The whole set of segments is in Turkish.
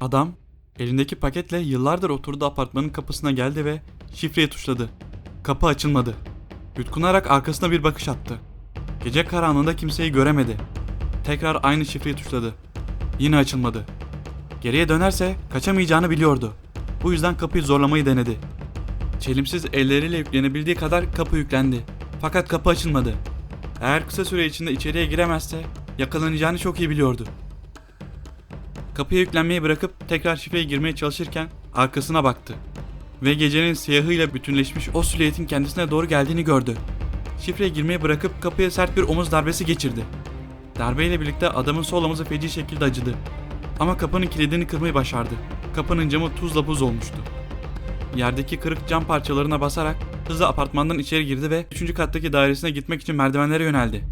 Adam elindeki paketle yıllardır oturduğu apartmanın kapısına geldi ve şifreyi tuşladı. Kapı açılmadı. Yutkunarak arkasına bir bakış attı. Gece karanlığında kimseyi göremedi. Tekrar aynı şifreyi tuşladı. Yine açılmadı. Geriye dönerse kaçamayacağını biliyordu. Bu yüzden kapıyı zorlamayı denedi. Çelimsiz elleriyle yüklenebildiği kadar kapı yüklendi. Fakat kapı açılmadı. Eğer kısa süre içinde içeriye giremezse yakalanacağını çok iyi biliyordu. Kapıya yüklenmeyi bırakıp tekrar şifreye girmeye çalışırken arkasına baktı. Ve gecenin siyahıyla bütünleşmiş o silüetin kendisine doğru geldiğini gördü. Şifreye girmeyi bırakıp kapıya sert bir omuz darbesi geçirdi. Darbeyle birlikte adamın sol omuzu feci şekilde acıdı. Ama kapının kilidini kırmayı başardı. Kapının camı tuzla buz olmuştu. Yerdeki kırık cam parçalarına basarak hızla apartmandan içeri girdi ve 3. kattaki dairesine gitmek için merdivenlere yöneldi.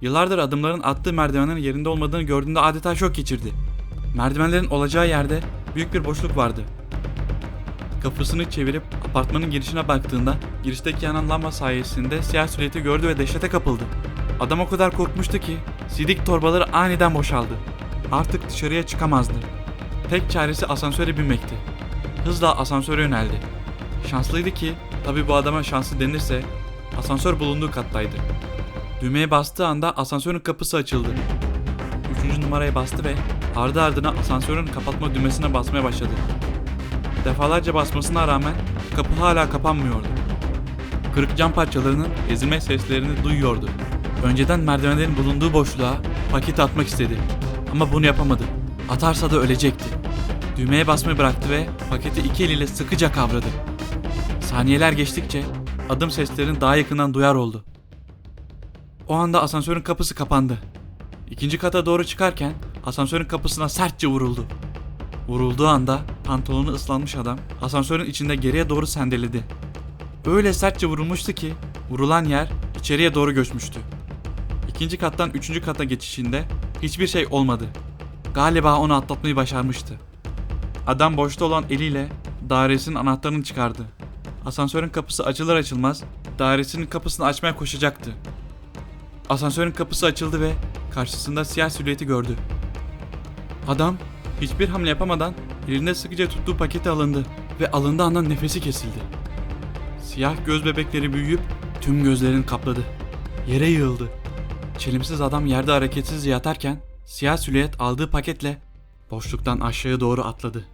Yıllardır adımların attığı merdivenlerin yerinde olmadığını gördüğünde adeta şok geçirdi. Merdivenlerin olacağı yerde büyük bir boşluk vardı. Kafasını çevirip apartmanın girişine baktığında girişteki yanan lamba sayesinde siyah silüeti gördü ve dehşete kapıldı. Adam o kadar korkmuştu ki sidik torbaları aniden boşaldı. Artık dışarıya çıkamazdı. Tek çaresi asansöre binmekti. Hızla asansöre yöneldi. Şanslıydı ki, tabi bu adama şanslı denirse, asansör bulunduğu kattaydı. Düğmeye bastığı anda asansörün kapısı açıldı. Üçüncü numaraya bastı ve ardı ardına asansörün kapatma düğmesine basmaya başladı. Defalarca basmasına rağmen kapı hala kapanmıyordu. Kırık cam parçalarının ezilme seslerini duyuyordu. Önceden merdivenlerin bulunduğu boşluğa paket atmak istedi. Ama bunu yapamadı. Atarsa da ölecekti. Düğmeye basmayı bıraktı ve paketi iki eliyle sıkıca kavradı. Saniyeler geçtikçe adım seslerini daha yakından duyar oldu. O anda asansörün kapısı kapandı. İkinci kata doğru çıkarken asansörün kapısına sertçe vuruldu. Vurulduğu anda pantolonu ıslanmış adam asansörün içinde geriye doğru sendeledi. Öyle sertçe vurulmuştu ki vurulan yer içeriye doğru göçmüştü. İkinci kattan üçüncü kata geçişinde hiçbir şey olmadı. Galiba onu atlatmayı başarmıştı. Adam boşta olan eliyle dairesinin anahtarını çıkardı. Asansörün kapısı açılır açılmaz dairesinin kapısını açmaya koşacaktı. Asansörün kapısı açıldı ve karşısında siyah silüeti gördü. Adam hiçbir hamle yapamadan elinde sıkıca tuttuğu paketi alındı ve alındığı andan nefesi kesildi. Siyah göz bebekleri büyüyüp tüm gözlerini kapladı. Yere yığıldı. Çelimsiz adam yerde hareketsizce yatarken siyah silüet aldığı paketle boşluktan aşağıya doğru atladı.